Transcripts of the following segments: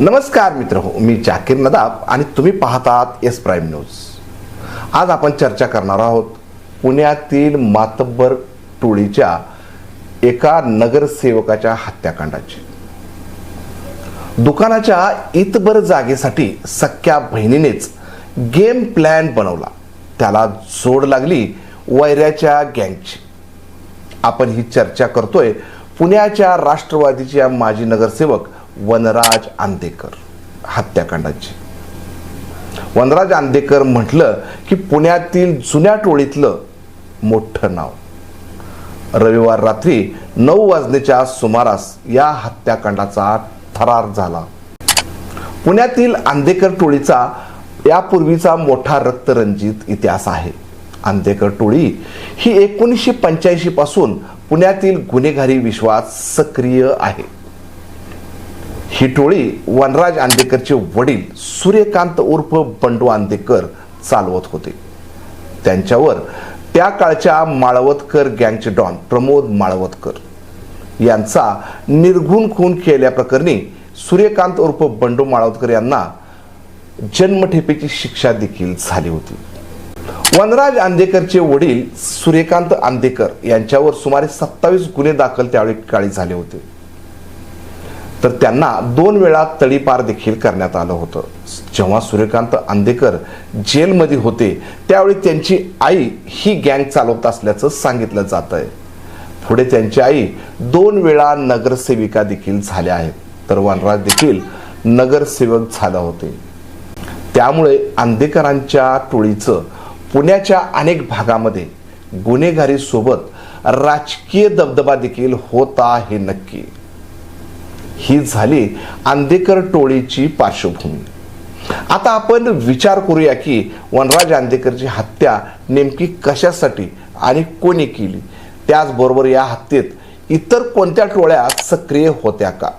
नमस्कार मित्र हो मी जाकीर नदाब आणि तुम्ही पाहतात एस प्राईम न्यूज आज आपण चर्चा करणार आहोत पुण्यातील मातब्बर टोळीच्या एका नगरसेवकाच्या हत्याकांडाची. दुकानाच्या इतबर जागेसाठी सख्या बहिणीनेच गेम प्लॅन बनवला. त्याला जोड लागली वैऱ्याच्या गँगची आपण ही चर्चा करतोय पुण्याच्या राष्ट्रवादीच्या माजी नगरसेवक वनराज आंदेकर हत्याकांडाची. वनराज आंदेकर म्हटलं की पुण्यातील जुन्या टोळीतलं मोठं नाव. रविवार रात्री नऊ वाजण्याच्या सुमारास या हत्याकांडाचा थरार झाला. पुण्यातील आंदेकर टोळीचा यापूर्वीचा मोठा रक्तरंजित इतिहास आहे. आंदेकर टोळी ही एकोणीसशे पंच्याऐंशी पासून पुण्यातील गुन्हेगारी विश्वात सक्रिय आहे. ही टोळी वनराज आंदेकरचे वडील सूर्यकांत उर्फ बंडू आंदेकर चालवत होते. त्यांच्यावर त्या काळच्या माळवतकर गँगचे डॉन प्रमोद माळवतकर यांचा निर्घुण खून केल्याप्रकरणी सूर्यकांत उर्फ बंडू माळवतकर यांना जन्मठेपेची शिक्षा देखील झाली होती. वनराज आंदेकरचे वडील सूर्यकांत आंदेकर यांच्यावर सुमारे सत्तावीस गुन्हे दाखल त्यावेळी काळी झाले होते. तर त्यांना दोन वेळा तडीपार देखील करण्यात आलं होतं. जेव्हा सूर्यकांत आंदेकर जेलमध्ये होते त्यावेळी त्यांची आई ही गँग चालवत असल्याचं सांगितलं जात आहे पुढे त्यांची आई दोन वेळा नगरसेविका देखील झाल्या आहेत. तर वनराज देखील नगरसेवक झाला होते. त्यामुळे आंदेकरांच्या टोळीचं पुण्याच्या अनेक भागामध्ये गुन्हेगारी सोबत राजकीय दबदबा देखील होता हे नक्की. ही झाली आंदेकर टोळीची पार्श्वभूमी. आता आपण विचार करूया की वनराज आंदेकरची हत्या नेमकी कशासाठी आणि कोणी केली? त्याचबरोबर या हत्येत इतर कोणत्या टोळ्या सक्रिय होत्या का?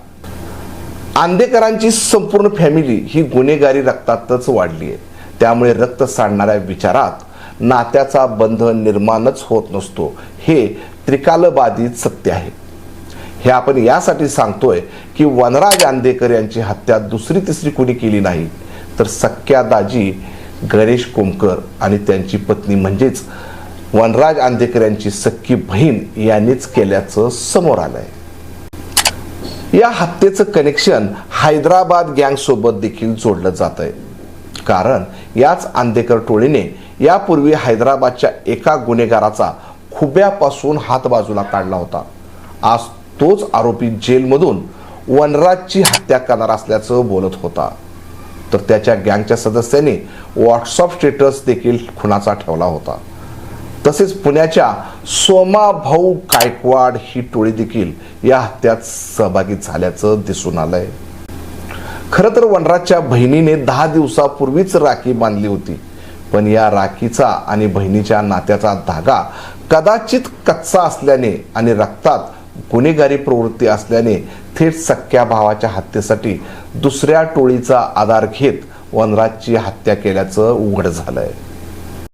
आंदेकरांची संपूर्ण फॅमिली ही गुन्हेगारी रक्तातच वाढली आहे. त्यामुळे रक्त सांडणाऱ्या विचारात नात्याचा बंध निर्माणच होत नसतो. हे त्रिकालबाधित सत्य आहे. हे आपण यासाठी सांगतोय की वनराज आंदेकर यांची हत्या दुसरी तिसरी कोणी केली नाही तर सख्या दाजी गणेश कोमकर आणि त्यांची पत्नी म्हणजेच वनराज आंदेकर यांची सख्खी बहीण यांनीच केल्याचं समोर आलंय. या हत्येचं कनेक्शन हैदराबाद गँग सोबत देखील जोडलं जात आहे कारण याच आंदेकर टोळीने यापूर्वी हैदराबादच्या एका गुन्हेगाराचा खुब्यापासून हात बाजूला काढला होता. आज तोच आरोपी जेलमधून वनराजची हत्या करणार असल्याचं बोलत होता. तर त्याच्या गँगच्या सदस्यांनी व्हॉट्सअप स्टेटस देखील खुनाचा ठेवला होता. तसेच पुण्याच्या सोमा भाऊ गायकवाड ही टोळी देखील या हत्यात सहभागी झाल्याचं दिसून आलंय. खरं तर वनराजच्या बहिणीने दहा दिवसापूर्वीच राखी बांधली होती. पण या राखीचा आणि बहिणीच्या नात्याचा धागा कदाचित कच्चा असल्याने आणि रक्तात गुन्हेगारी प्रवृत्ती असल्याने थेट सख्या भावाच्या हत्येसाठी दुसऱ्या टोळीचा आधार घेत वनराजची हत्या केल्याचं उघड झालंय.